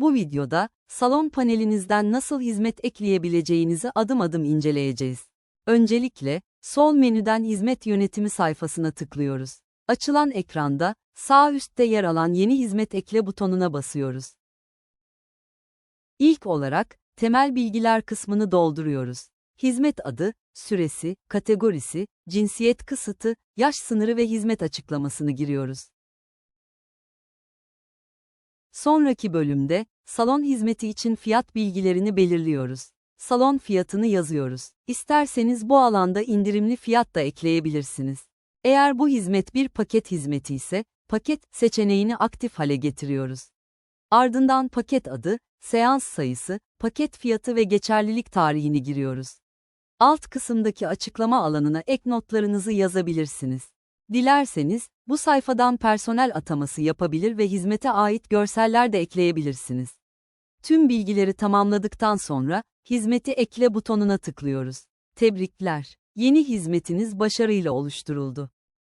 Bu videoda, salon panelinizden nasıl hizmet ekleyebileceğinizi adım adım inceleyeceğiz. Öncelikle, sol menüden hizmet yönetimi sayfasına tıklıyoruz. Açılan ekranda, sağ üstte yer alan yeni hizmet ekle butonuna basıyoruz. İlk olarak, temel bilgiler kısmını dolduruyoruz. Hizmet adı, süresi, kategorisi, cinsiyet kısıtı, yaş sınırı ve hizmet açıklamasını giriyoruz. Sonraki bölümde, salon hizmeti için fiyat bilgilerini belirliyoruz. Salon fiyatını yazıyoruz. İsterseniz bu alanda indirimli fiyat da ekleyebilirsiniz. Eğer bu hizmet bir paket hizmeti ise, paket seçeneğini aktif hale getiriyoruz. Ardından paket adı, seans sayısı, paket fiyatı ve geçerlilik tarihini giriyoruz. Alt kısımdaki açıklama alanına ek notlarınızı yazabilirsiniz. Dilerseniz, bu sayfadan personel ataması yapabilir ve hizmete ait görseller de ekleyebilirsiniz. Tüm bilgileri tamamladıktan sonra, hizmeti ekle butonuna tıklıyoruz. Tebrikler! Yeni hizmetiniz başarıyla oluşturuldu.